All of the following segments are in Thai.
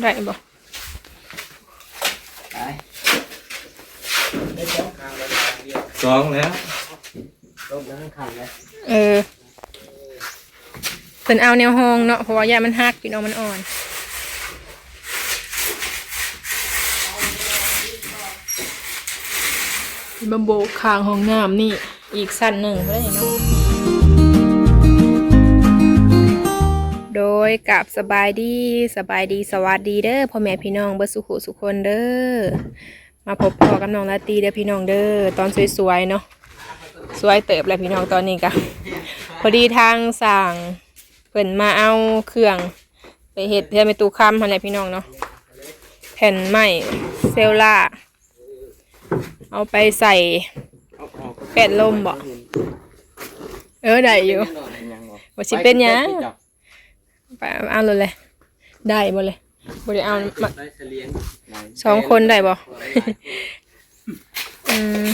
ได้บ่ไปได้สองข้างเลยเดียวสองแล้วต้มทั้งข้างเลยเออเพิ่นเอาแนวห้องเนาะเพราะว่ายามันหักพี่น้องมันอ่อนบำโบกคางห้องน้ำนี่อีกสั้นหนึ่งได้เนาะ ยกับสบายดีสบายดีสวัสดีเด้อพ่อแม่พี่น้องเบิดสุขุสุขคนเด้อมาพบพ่อกับน้องลาตรีเด้อพี่น้องเด้อตอนสวยๆเนาะสวยเติบแล้วพี่น้องตอนนี้ก็พอดีทางสั่งเพิ่นมาเอาเครื่อง ไปเฮ็ดเพื่อไปตู้ค้ำหั่นแหละพี่น้องเนาะแผ่นไม้เซลล่าเอาไปใส่เอาออกแปดลมบ่เออได้อยู่ว่าสิเป็นหยัง ไปเอาเลยเลยได้บ่เลยบ่ได้เอามาได้เฉลียงสองคนได้บ่อืม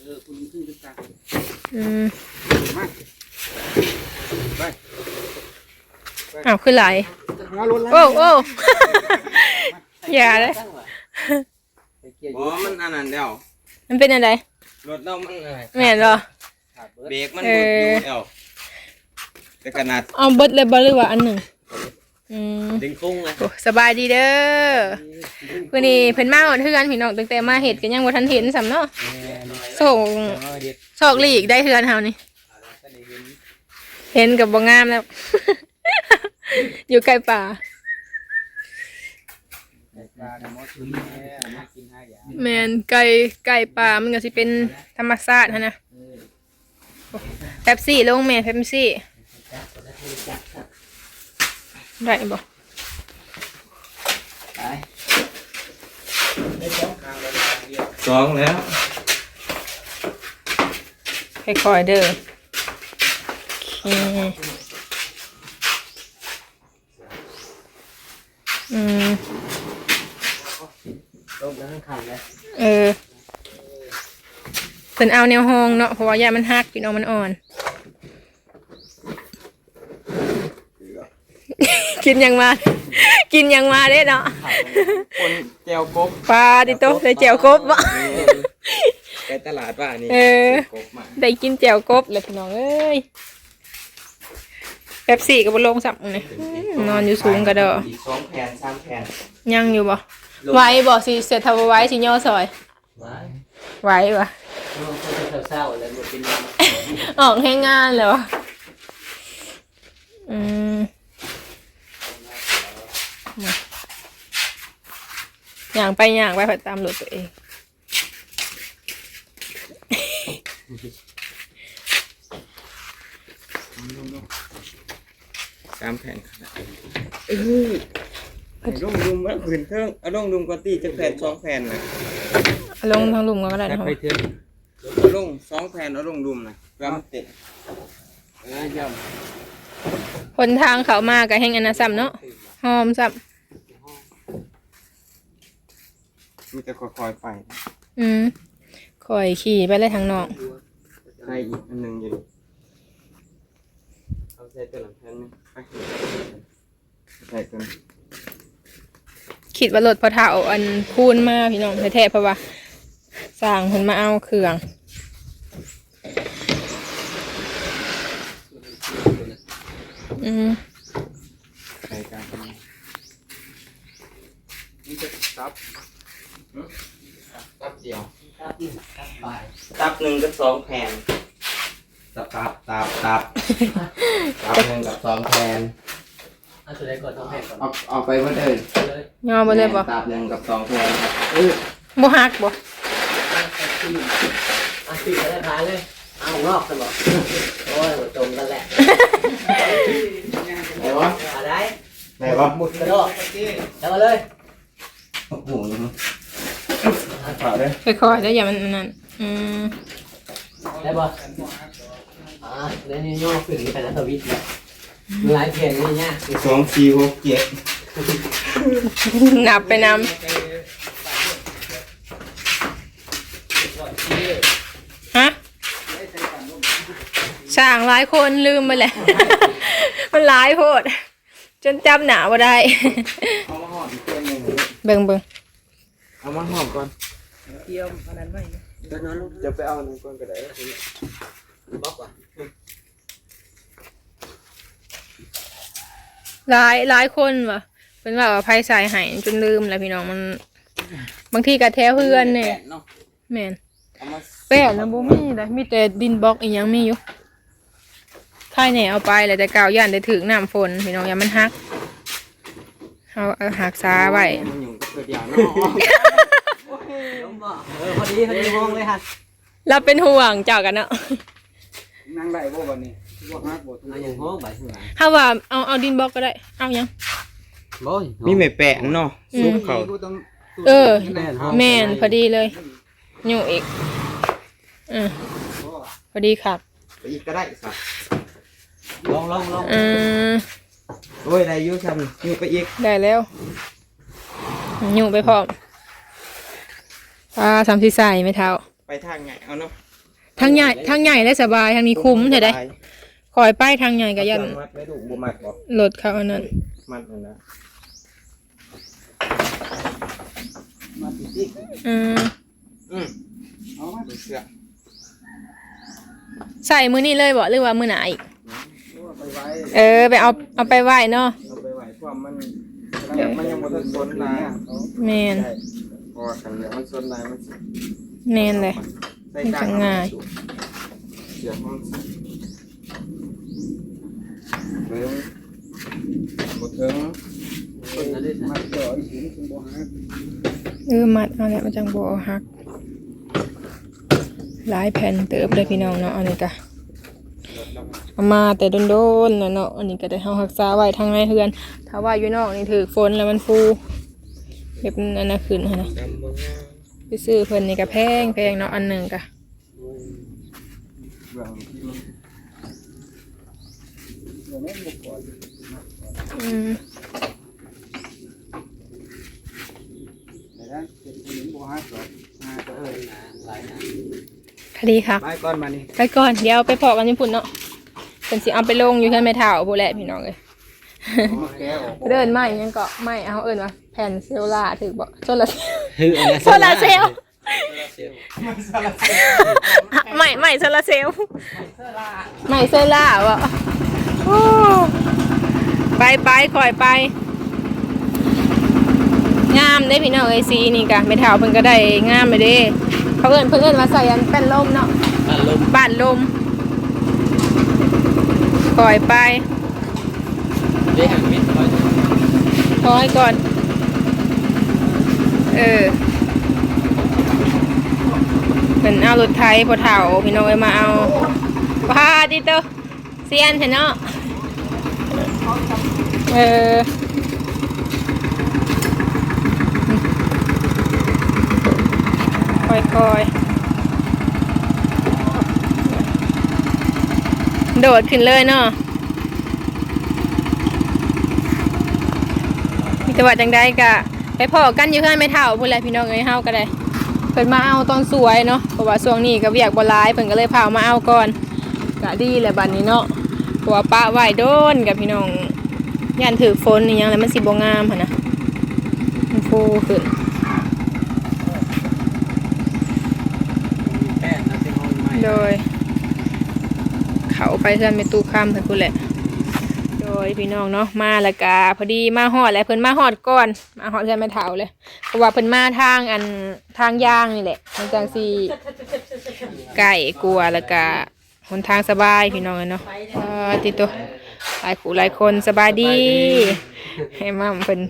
เออคุณขึ้นขึ้นตาอืมอ้าวขึ้นไหลายหารถแล้วโอ้โอ้อย่าเลยไปเกี่ยวบอมันอันนั้นเดียวมันเป็นอะไรรถเรามันอะไรแม่นเหรอขาดเบิเบรดกมันหมดอยู่เดียว แต่ขนาดเอาเบิดเลยบ่หรือว่าอันหนึ่งอืมดึงกุ้งเลยโอ้สบายดีเด้อวันนี้เพิ่นมาหอดเฮือนพี่น้องตั้งแต่มาเห็ดกันยังบ่ทันเห็นสำเนาะส่งเด็ดโชคลีกได้เฮือนเฮานี่ก็ได้เห็นเห็นกับบ่งามแล้ว อยู่ใกล้ป่า ปลาดมอสแม่มากินห้าอย่างแม่นไก่ไก่ป่ามันก็สิเป็นธรรมชาติหั่นนะแป๊บซี่ลงแม่แป๊บซี่ ได้บ่ไปได้สองข้างเลยเดียวสองแล้ว ค่อยๆเด้อโอเคอืมต้มทั้งข้างเลยเออเพิ่นเอาแนวห้องเนาะเพราะว่ายามันหักพี่น้องมันอ่อน กินยังมา กินยังมาเด้เนาะคนแจวกบปลาดิโตได้แจวกบบ่ไปตลาดว่านี่เออกบมาได้กินแจวกบเลยพี่น้องเอ้ยแป๊บสี่กับบลงสับนี่นอนอยู่สูงกระดออีกสองแผ่นสามแผ่นยังอยู่บ่ไหว้บ่สิเสร็จทำไว้สิย่อซอยไว้ไหว้บ่น้องคนเศร้าๆแล้วหมดเป็นออกให้งานเลยวะอืมมา อย่างไปอย่างไปผัดตามรถตัวเองสามแผ่นขนาดเออเอาลงดุมว่าผืนเทิงเอาลงดุมกอตี้จะแผ่นสองแผ่นนะเอาลงทางลุมก็ได้แต่นะครัไปเถอะเอาลงสองแผ่นเอาลงดุมนะเพื่อมันติดเออย่อมคนทางเขามากับแห่งอนาซัมเนาะหอมซับ มีแต่ค่อยๆไปอืมคอยขี่ไปเลยทางนอกให้อีกอันหนึ่งอยู่ดิเอาใส่ตัวหลังแผ่นหนึงไปใส่ตัวนี้คิดว่ารถพอเท่าอันพูนมาพี่น้องแท้ๆเพราะว่าสั่งคนมาเอาเครื่องอืมใส่กันนี่จะตับหึ ตับเดียว ตับกินตับบ่ายตับหนึ่งกับสองแผ่นตับตับตับตับตับหนึ่งกับสองแผ่นเอาตัวไหนก่อนต้องแผ่นก่อนเอาเอาไปว่าเดินเลยยอมไปเลยบ่ตับหนึ่งกับสองแผ่นเออบ่ฮักบ่อาชีพอะไรขายเลย เอางอกกันบอกโอ้ยหัวจมกันแหละไหนวะอะไรไหนวะหมุดกระโดดเอามาเลยโอ้โห ขอเลยค่อยๆแล้วอย่ามันนั่นอืมได้ป่ะอ่าเล่นนี่ย่อขึ้นไปแล้วทวิตเลยหลายเพลงนี่เนี่ยสองสี่หกเจ็ดนับไปนำฮะช่างหลายคนลืมไปแล้ว มันหลายโพด จนจำหนาบ่ได้เอามาหอมอีกตัวหนึ่งเบิ่งเบิ่งเอามาหอมก่อน เกี่ยวอันนั้นไว้เดี๋ยวนั้นจะไปเอาหนึ่งก่อนก็ได้บล็อกว่ะหลายหลายคนว่ะเป็นว่าว่าไผใส่ให้จนลืมแล้วพี่น้องมัน บางทีก็แท้เพื่อนเนี่ยเนาะแม่นเอามาแป้นนะบ่มีเลยมีแต่ดินบล็อกอีหยังมีอยู่ค่ายแหน่เอาไปแล้วแต่กาวย่านได้ถึงน้ำฝนพี่น้องอย่ามันหักเอาเอาหักษาไว้ มันอยู่กับเกิดอย่างเนาะล้มบ่เออพอดีพอดีมองเลยฮะเราเป็นห่วงเจ้ากันเนาะนั่งได้บ่วันนี้บ่ฮักบ่ทุกเอาอย่างห้องไปข้างหลังถ้าว่าเอาเอาดินบล็อกก็ได้ เอายังโอ้ยมีไม่แปะเนาะอืม ซุปเขาเออ แม่นห้องแม่นพอดีเลยอยู่อีกอืมพอดีครับไปอีกก็ได้สักลองลองลองอืมโอ้ยได้อยุ่ซ้ำนี่ไปอีกได้แล้วอยู่ไปพร้อม ปลาสามสี่ใส่ไม่เท่า ไปทางไงเอาเนาะทางใหญ่ทางใหญ่และสบายทางนี้คุ้มเถอะได้คอยป้ายทางใหญ่ก็ยันมัดไม่ถูกบ่มัดบ่รถเขาอันนั้นมัดนั่นนะอืมอืมเอามาเสือใส่มือนี่เลยบ่หรือว่ามือไหนอีกเอาไปไว้เออไปเอาเอาไปไหว้เนาะเอาไปไว้ความมันมันยังบ่ทันสนลายอะเขาแมนได้ เพราะว่าคันเลยมันสนลายมันสิแมนเลย ใส่กลางมันจะง่ายเสือมันเบิ่งบ่ถึงคนนั้นด้วยนะมันจ่อยสิมันบ่ฮักเออมัดเอาแหละมาจังบ่ฮัก หลายแผ่นเติบเลยพี่น้องเนาะอันนี้ก็เอามาแต่โดนๆแล้วเนาะอันนี้ก็ได้เฮารักษาไว้ทางในเฮือน ถ้าว่าอยู่นอกนี่ถือฝนแล้วมันฟู แบบนั้นน่ะขึ้นหั่นนะดำบ่งามไปซื้อเพิ่นนี่ก็แพงแพงเนาะอันหนึงก็เรื่องที่มันเดี๋ยวนี้บ่ก่อนอืมเดี๋ยวนะเป็นผู้หญิงบ่ฮักหรอกฮักก็เอ้ยหลายนะคดีค่ะไปก่อนมานี่ไปก่อนเดี๋ยวไปพอกันญี่ปุ่นเนาะเป็นสิเอาไปลงอยู่เพื่อนไม่เท่าโบแหละพี่น้องเลยแกะออก เดินไม่ยังเกาะไม่เอาเอิญว่าแผ่นเซลล่าถือบ่โซลาคืออันนี้โซลาเซลลไม่ไม่โซลาเซลลไม่เซลล่าวะโอ้ไปไปคอยไป งามได้พี่น้องเอ้ยสีนี่กะไม่เท่าเพิ่นก็ได้งามไปเด้เขาเอิญเพิ่นเอิญมาใส่อันเป็นลมเนาะอารมณ์บ้านลมคอยไป ได้หันมิดคอยคอยก่อน เออเป็นเอารถไทยพอเถาพี่น้องเอ้ยมาเอาพาดิเตอร์เซียนเห็นเนาะเออคอยคอยๆ โดดขึ้นเลยเนาะ แต่ว่าจังได้กะไปพอกันอยู่ข้างไม่เท่าพูดแหละพี่น้องเอ้ยเฮาก็ได้เพิ่นมาเอาตอนสวยเนาะเพราะว่าช่วงนี้ก็เวียกบ่หลายเพิ่นก็เลยพามาเอาก่อนก็ดีแหละบัดนี้เนาะเพราะว่าป้าไหวโดนกับพี่น้องย่านถือฝนนี่ยังแล้วมันสิบ่งามหั่นนะมันฟูขึ้นแป้นนะเป็นห้องใหม่โดย เขาไปเพื่อนไปตู้ข้ามเพิ่นพูดแหละ ยพี่น้องเนาะมาล้วก็พอดีมาฮอดแล้วเพิ่นมาฮอดก่อนมาฮอดเพื่อนม่เฒ่าเลยเพราะว่าเพิ่นมาทางอันทางย่างนี่แหละมันจังสิไก่กลัวล้วก็หนทางสบายพี่น้องเนาะอ่าติดตัวหลายผู้หลายคนสบายดีให้มั่มเพิ่น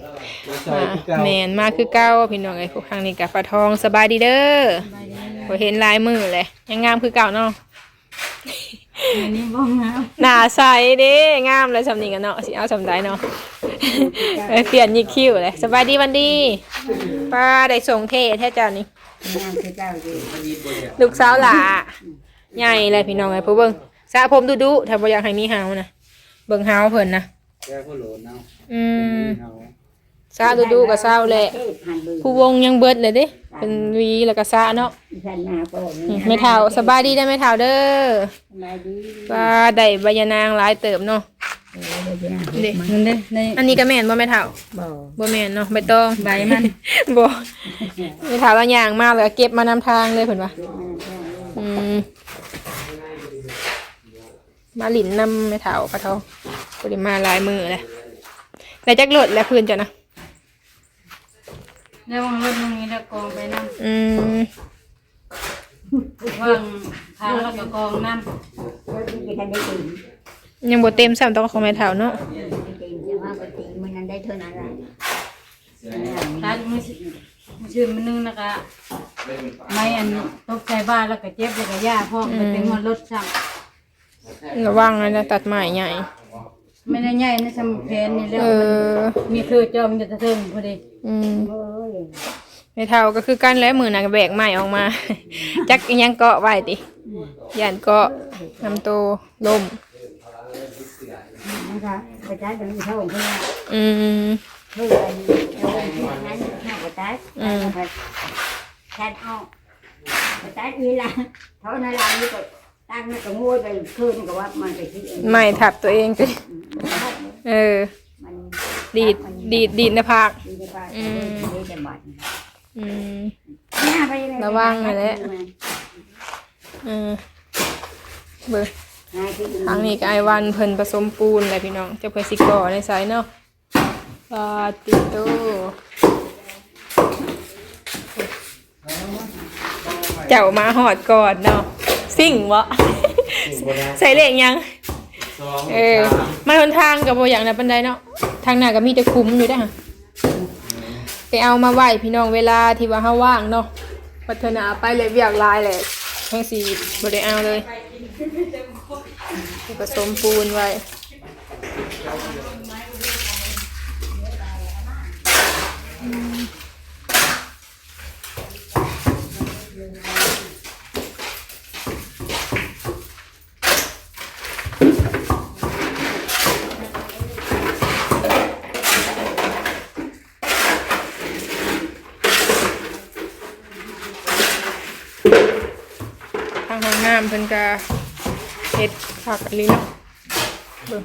มาแมนมาคือเก้าพี่น้องไอ้พวกครั้งนี้กับปลาทองสบายดีเด้อพอเห็นลายมือเลยยังงามคือเก่าเนาะ อันนี้บ้องน้หน้าใสเด้งามเลยสำนีกันเนาะสิเอาสำได้เนาะเอ้ยเปลี่ยนยิกคิ้วเลยสบายดีวันดีป้าได้ส่งเทแท้เจ้านี่ำน้ำคือเจ้าดีลูกสาวหล่าใหญ่เลยพี่น้องไอ้พวกเบิ่งสระผมดุดุๆถ้าบ่อยากให้มีเฮานะเบิ่งเฮาเพิ่นนะแก้วก็โหลนเอาอืม เอา สระดุดุๆกับสาวแหละเทศพันเบิ่งผู้วงยังเบิดเลยเด้เป็นวีแล้วก็สระเนาะฉันนาโปรอืมไม่เท่าสบายดีได้ไม่เท่าเด้อสบายดีว่าได้ใบยานางหลายเติบเนาะเออเดี๋ยวจะนะเด็กมันเด้ในอันนี้ก็แม่นบ่แม่เฒ่าบ่บ่แม่นเนาะใบตองใบมันบ่แม่เฒ่าละอย่างมากเลยเก็บมานำทางเลยเพิ่นว่าอืมมาหลินนำแม่เฒ่ากระเทาบ่ได้มาหลายมื้อเลยแต่จักรถแล้วเพิ่นจ้ะนะ แล้ววางรถตรงนี้แล้วกองไปน้ำอืมวางทางแล้วก็กองน้ำก็ที่จะได้ตียังบ่เต็มซ้ำต้องของแม่เฒ่าเนาะได้ตีจะว่าปตีมันนั้นได้เท่านั้นแหละตัดมือมือชื่นมันนึงนะคะไม่อันตกใจบ้านแล้วก็เจ็บแล้วก็ย่าพ่อไปเป็นหมดรถสั่งระวังนะตัดไม้ใหญ่ ไม่ได้ใหญ่นะสมเพนนี่แล้วเออ มีคือเจ้ามันจะเทิงพอดีอืมโอ้ยแม่เฒ่าก็คือกันแล้วมื้อน่ะก็แบกไม้ออกมา จักอิหยังเกาะไว้ติย่านเกาะนำโตล่มนะคะไปตัดตรงนี้เท่าไหร่อืม เท่าไหร่เอาไว้ที่นั้นเท่าไปตัดไปตัดเอาไปตัดอีละเท่านั้นละนี่ก็ ตั้งนี่ก็งวยไปคืนก็ว่ามันไปที่เองไม้ทับตัวเองติเออ มันดีด ดีด ดีดหน้าผากดีจะไปอืม ดีจะบาดอืม หน้าไปเลยระวังหน่อยแหละ เออเบิ่งหน้าที่ทางนี้ก็ไอวันเพิ่นผสมปูนแหละพี่น้องเจะเพิ่นสิก่อในไสเนาะปาติโตเจ้ามาหอดก่อนเนาะ สิ่งวะใส่เลขยังเออมาหนทางกับโบอย่างนั้นปันไดเนาะ ทางหน้าก็มีแต่คุ้มอยู่ได้อค่ะไปเอามาไหวพี่น้องเวลาที่ว่าเฮาว่างเนาะพัฒนาไปเลยเวียกหลายแหละทั้งสี่บ่ได้เอาเลยผสมปูนไว้ท น้ำเพิ่นก็เฮ็ดผักอันนี้เนาะเบิ่ง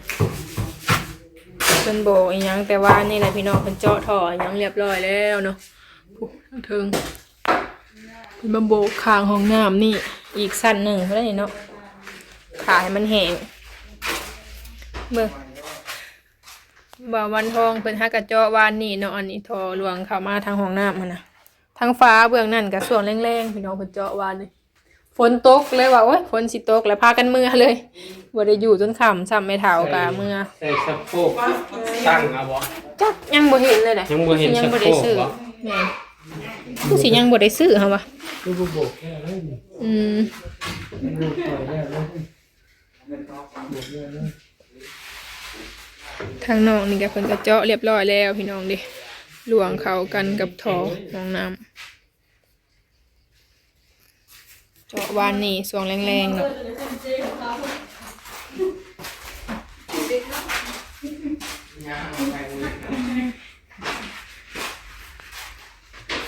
เพิ่นโบกอีหยังแต่ว่านี่แหละพี่น้องเพิ่นเจาะท่ออีหยังเรียบร้อยแล้วเนาะปุ๊บทางเทิงเพิ่นมาโบกข้างห้องน้ำนี่อีกสั้นหนึ่งเพิ่นได้เนาะขาให้มันแห้งเบิ่งบ่าวันทองเพิ่นหากระเจาะวานนี่เนาะอันนี้ท่อหลวงเข้ามาทางห้องน้ำหั่นน่ะทางฟ้าเบื้องนั่นก็ส่วนแรงๆพี่น้องเพิ่นเจาะวานนี่ ฝนตกเลยว่าโอ้ยฝนสิตกแล้วพากันเมื่อเลยบ่ได้อยู่จนค่ำซ้ำไม่เท่ากะเมื่อใส่สะโพกตั้งเอาบ่จักยังบ่เห็นเลยแหละยังบ่เห็นยังบ่ได้ซื้อสะโพกบ่แม่นผู้สิยังบ่ได้ซื้อเหรอวะอืมทางนอกนี่ก็เพิ่นก็เจาะเรียบร้อยแล้วพี่น้องเดิหลวงเข้ากันกับท่อห้องน้ำ เจาะวานนี่สวงแรงๆเนาะ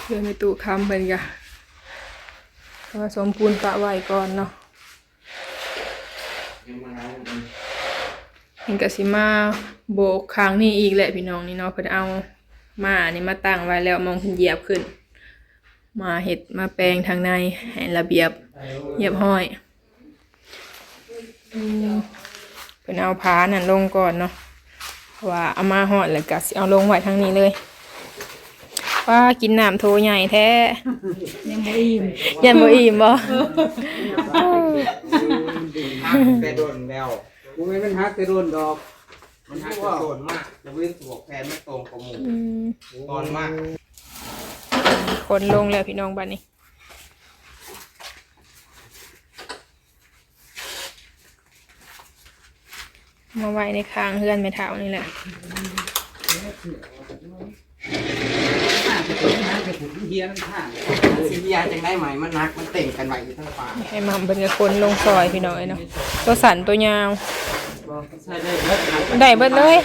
เดินไปตู้คำเพิ่นกะผสมปูนปะไว้ก่อนเนาะเห็นกะสิมาโบกค้างนี่อีกแหละพี่น้องนี่เนาะเพิ่นเอามาอันนี้มาตั้งไว้แล้วมองเพิ่นเหยียบขึ้น มาเห็ดมาแปลงทางในให้ระเบียบเรียบห้อยอืมเพิ่นเอาผานั่นลงก่อนเนาะเพราะว่าเอามาหอดแล้วก็สิเอาลงไว้ทางนี้เลย ว่ากินน้ำโทใหญ่แท้ยังไม่อิ่มยันบ่อิ่มบ่แต่โดนแล้วกูไม่เป็นฮักแต่โดนดอก มันฮักแต่โดนมากจะเว้นสวกแทนไม่ตรงกับหมูอืมตอนมาก คนลงแล้วพี่น้องบ้านนี้มาไว้ในคางเฮือนไม่เท่านี่แหละเฮียนั่นท่าสิเฮียจังได้ไหมมันนักมันเต่งกันไหวอยู่ทั้งฟ้าให้มัมเป็นกับคนลงซอยพี่น้องเอ้ยเนาะตัวสันตัวยาวใช่ได้เบิดนะได้เบิดเลย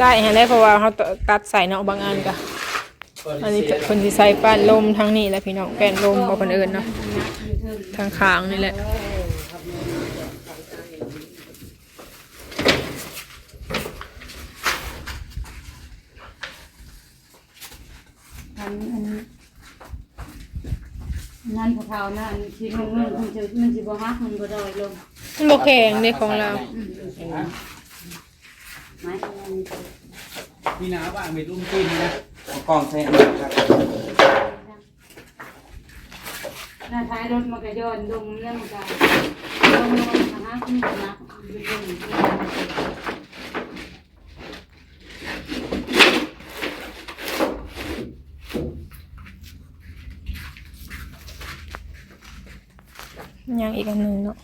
ได้ฮะได้เพราะว่าเขาตัดใส่เนาะบางอันก็ อันนี้คนที่ใส่แป้นลมทั้งนี้แหละพี่น้องแป้นลมบ่คนอื่นเนาะทางค้างนี่แหละอันอันนั่นพวกเขานั่นที่มันมันจะมันจะบ่ฮักมันบ่ดอยลงมันบ่แข็งในของเราไหม นก็ย้อนลงแล้วมันก็ลงลงนะฮะมันก็นักอยู่บนยังอีกอันหนึงเนาะ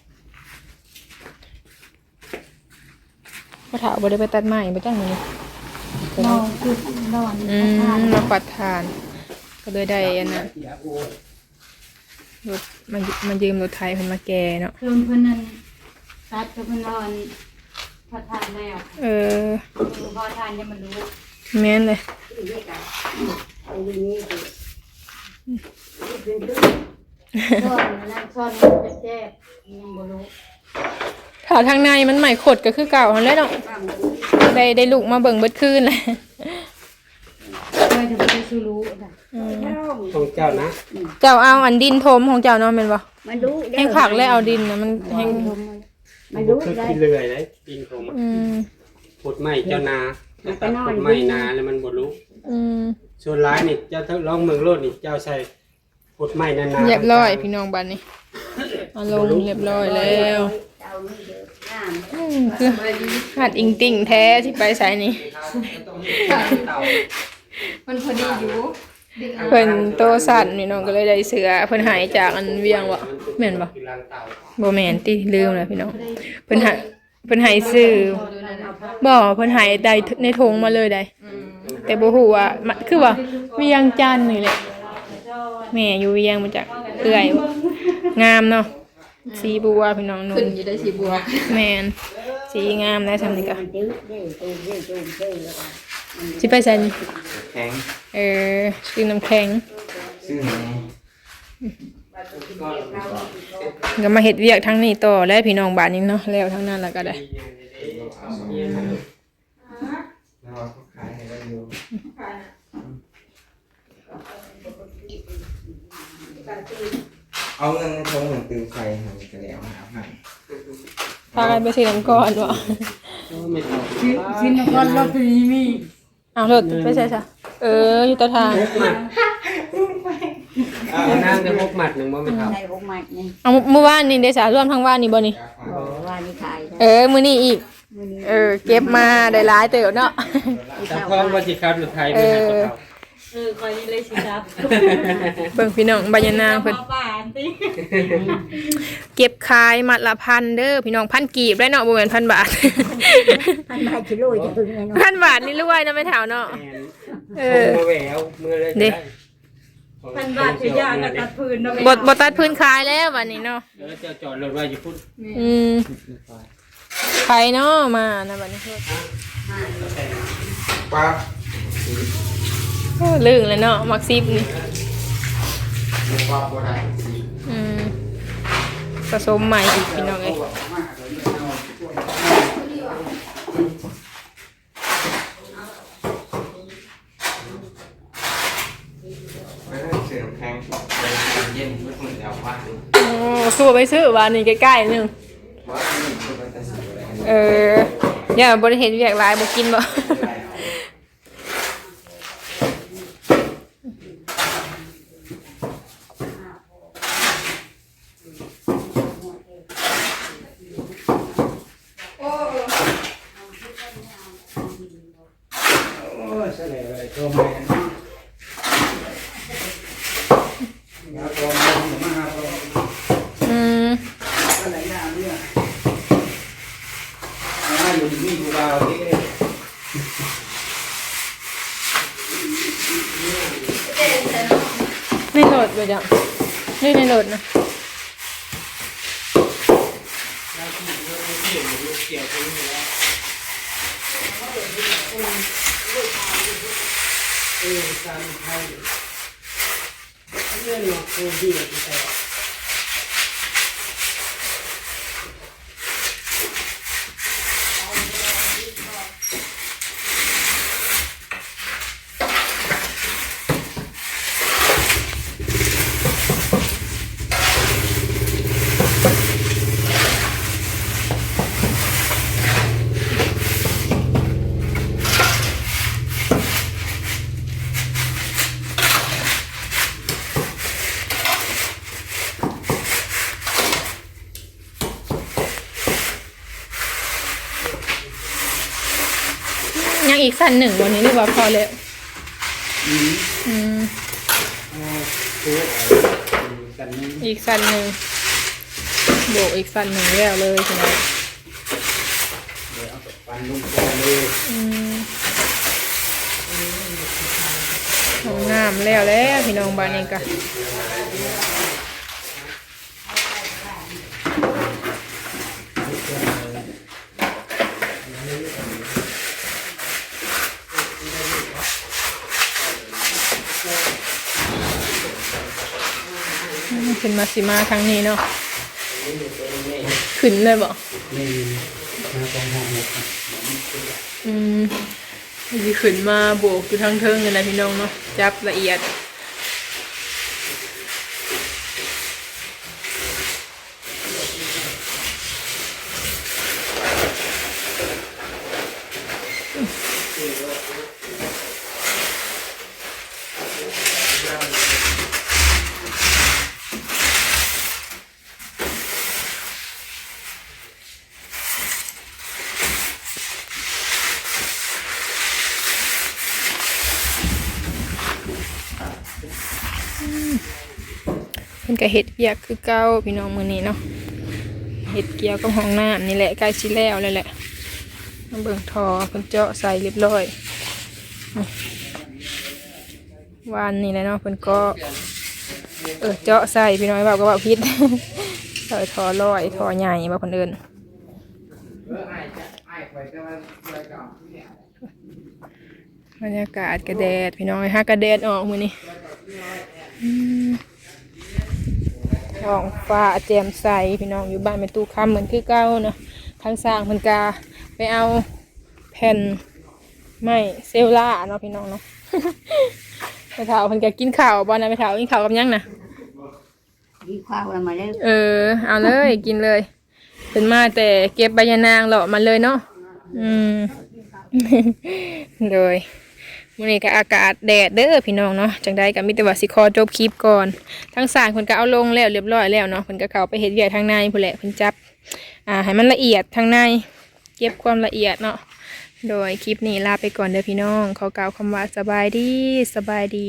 พ่อถาบ่ได้ไปตัดไม้บ่จังนี้ เราคือเราอันอืนี้มมาปัดทาน ก็เลยได้อันน่ะรถมันมันยืมรถไทยเพิ่นมาแกเนาะ เพิ่นเพิ่นนั่นตัดกับเพิ่นเราอันพอทานแล้วเออพอทานยังมันรู้แม่นเลยไอ้นี่คือซ่อนนั่นซ่อนมันจะแจ๊บยังบ่รู้ถ้าทางในมันใหม่ขดก็คือเก่าหั่นแหละเนาะ ได้ได้ลูกมาเบิ่งเบิดคืนเลยเพื่อจะไปสู้รู้น่ะอืมของเจ้านะเจ้าเอาอันดินทมของเจ้าเนาะแม่นบ่มันรู้แห้งผักแล้วเอาดินน่ะมันแห้งมันรู้คือได้กินเลยเลยกินผมอืมพุดไม้เจ้านาแต่ตัดพุดไม้นาแล้วมันบ่รู้อืมส่วนร้ายนี่เจ้าลองเมืองโลดนี่เจ้าใส่พุดไม้นานๆเรียบร้อยพี่น้องบัดนี้เอาลงเรียบร้อยแล้วเอานี่เด้อน้ำอืมคือหัดอิงติ่งแท้ที่ไปไสนี่มันพอดีอยู่เพิ่นโตสั่นพี่น้องก็เลยได้เสือเพิ่นหายจากอันเวียงบ่แม่นบ่คือล้างเตาบ่แม่นติลืมแล้วพี่น้องเพิ่นหาเพิ่นใหายซื้อบ่เพิ่นใหายได้ในถุงมาเลยได้แต่บ่ฮู้ว่ามันคือว่าเวียงจันทน์นี่แหละแม่อยู่เวียงมาจากเอื้อยบ่งามเนาะ สีบัวพี่น้องนุ่ขึ้นนอยู่ได้สีบัวแม่นสีงามได้ซำนี้ก็มันตื้อเด้อตูเด้อตูเด้อแล้วก็สิไปไสนี่แข็งเออซื้อน้ำแข็งซึ่งก็มาเฮ็ดเวียกทั้งนี้ต่อแล้วพี่น้องบ้านนี้เนาะแล้วทั้งนั้นแล้วก็ได้ เอาเงินในทงเหมือนตือไฟหันกันแล้วหาพันพากันไปซื้อน้ำก่อนบ่ไม่เอาชิ้นนครรถตัวนี้มีเอารถไปใส่ซะเอออยู่ตะทางเอาน้ำจะพกหมัดหนึ่งบ่ไม่เท่าใส่หกมัดนี่เอาเมื่อวานนี่ได้สารร่วมทั้งว่านนี่บ่นี่บอกว่านี่ขายเออมื้อนี้อีกเออ เก็บมาได้หลายเติบเนาะแต่พร้อมว่าสิครับรถไทยไม่ให้คนเท่า เออคอยนี่เลยสิครับเบิ่งพี่น้องใบยะนางเพิ่นป่านติเก็บขายมัดละพันเด้อพี่น้องพันกีบได้เนาะบ่แม่นพันบาท พันบาทกิโลจะถึงไงเนาะพันบาทนี่รวยเนาะแม่เฒ่าเนาะเอเอออมาแหววมือเลยเด้ พันบาทจะยากกับตัดพื้นเนาะบ่บ่ตัดพื้นขายแล้ววันนี้เนาะ เออเจ้าจอดรถไว้อยู่พุ่นอืมใครเนาะมานะบัดนี้ปั๊บโอ้ ลึงเลยเนาะมักซิบนี่ปั๊บบ่ได้อืมผสมใหม่อีกพี่น้องเอ้ยไม่ได้เสียงแข็งเย็นเมื่อคนเดียวว่าโอ้สู้ไปซื้อบ้านนี้ใกล้ๆนึงว่านี่คือมันจะสีอะไรเอออย่าบริเห็นเวียกหลายบ่กินบ่ โอ้ยเสน่ห์เลยตัวแม่มาตัวแม่มาหาตัว อืม อะไรอย่างเนี่ย มาอยู่นี่กูบ่าวที่ในโหลดบ่จังนี่ในโหลดนะเออการไทยเรื่องของโควิดแต่ อีกสั้นหนึ่งวันนี้หรือว่าพอแล้วอืมกันนี้อีกสั้นหนึ่งโบกอีกสั้นหนึ่งแล้วเลยทีนี้เดี๋ยวเอาปันลงคอเลยอืมห้องน้ำแล้วแล้วพี่น้องบ้านนี้ก็ ขึ้นมาสิมาครั้งนี้เนาะขึ้นเลยบ่นี่มาตรงห้องเลยอืมมีขึ้นมาโบกอยู่ทั้งเทิงเลยนะพี่น้องเนาะจับละเอียด พิ่นก็เฮ็ดเวียกคือเก่าพี่น้องมือนี้เนาะเฮ็ดเกียวกับห้องน้ำนี่แหละใกล้สิแล้วแล้วแหละมาเบิ่งทอเพิ่นเจาะใส่เรียบร้อยนี่วานนี่แหละเนาะเพิ่นก็เออเจาะใส่พี่น้อยเว้าก็เว้าผิดใส่ทอลอยทอใหญ่บ่เพิ่นเอิ้นเออไอ้จะไอ้คอยจะมาคอยก่อนบรรยากาศกระแดดพี่น้องฮักกระแดดออกมือนี้ ท้องฟ้าแจ่มใสพี่น้องอยู่บ้านแม่ตู้ค้ำเหมือนคือเก่าเนาะทางสร้างเพิ่นกาไปเอาแผ่นไม้เซลล่าเนาะพี่น้องเนาะไปเฒ่าเพิ่นก็กินข้าวบ่นะไปเฒ่ากินข้าวกับหยังน่ะดีข้าวเรามาแล้วเออเอาเลยกินเลยเพิ่นมาแต่เก็บใบยานางเหรอมาเลยเนาะอืมเลย มื้อนี้ก็อากาศแดดเด้อพี่น้องเนาะจังได้ก็มีแต่ว่าสิขอจบคลิปก่อนทั้งสางเพิ่นก็เอาลงแล้วเรียบร้อยแล้วเนาะเพิ่นก็เข้าไปเฮ็ดเวียกทางในพุ่นแหละเพิ่นจับอ่าให้มันละเอียดทางใน เก็บความละเอียดเนาะโดยคลิปนี้ลาไปก่อนเด้อพี่น้องขอกล่าวคำว่าสบายดีสบายดี